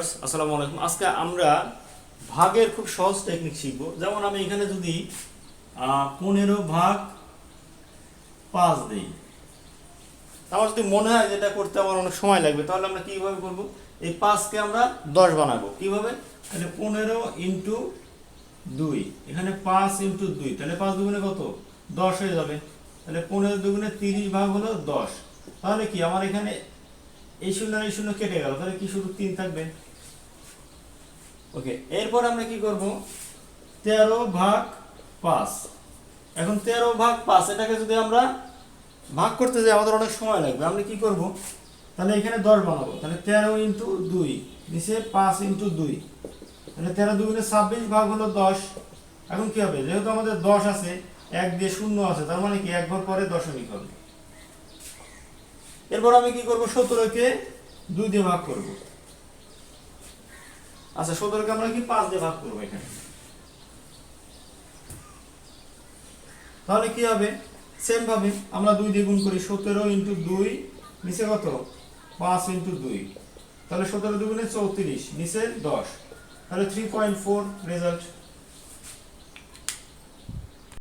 আসসালামু আলাইকুম। আজকে আমরা ভাগের খুব সহজ টেকনিক শিখব। যেমন আমি এখানে যদি পনেরো ভাগ পাঁচ দিই। আমার যদি মনে হয় যেটা করতে আমার অনেক সময় লাগবে, তাহলে আমরা কীভাবে করব? এই পাঁচকে আমরা দশ বানাবো। কীভাবে? তাহলে পনেরো ইন্টু দুই। এখানে পাঁচ ইন্টু দুই। তাহলে পাঁচ দুগুণে কত? দশ হয়ে যাবে। তাহলে পনেরো দুগুণে তিরিশ ভাগ হলো দশ। তাহলে কি? আমার এখানে এই শূন্য এই শূন্য কেটে গেল, তাহলে কি শুধু তিন থাকবে? ওকে এরপর আমরা কি করব? তেরো ভাগ পাঁচ। এখন তেরো ভাগ পাঁচ, এটাকে যদি আমরা ভাগ করতে যাই, আমাদের অনেক সময় লাগবে। আমরা কি করব? তাহলে এখানে দশ বানাবো। তাহলে তেরো ইন্টু দুই, নিচে পাঁচ ইন্টু দুই। তাহলে তেরো দুগুণে ছাব্বিশ ভাগ হলো দশ। এখন কি হবে? যেহেতু আমাদের দশ আছে, এক দিয়ে শূন্য আছে, তার মানে কি? একবার পরে দশমিক হবে। এরপর আমি কি করব? সতেরোকে দুই দিয়ে ভাগ করব। আচ্ছা সতেরোকে আমরা কি পাঁচ দিয়ে ভাগ করব এখানে? তাহলে কি হবে? সেম ভাবে আমরা দুই দিয়ে গুণ করি সতেরো ইন্টু দুই, নিচে কত? পাঁচ ইন্টু দুই। তাহলে সতেরো দুগুণে চৌত্রিশ, নিচে দশ। তাহলে থ্রি পয়েন্ট ফোর রেজাল্ট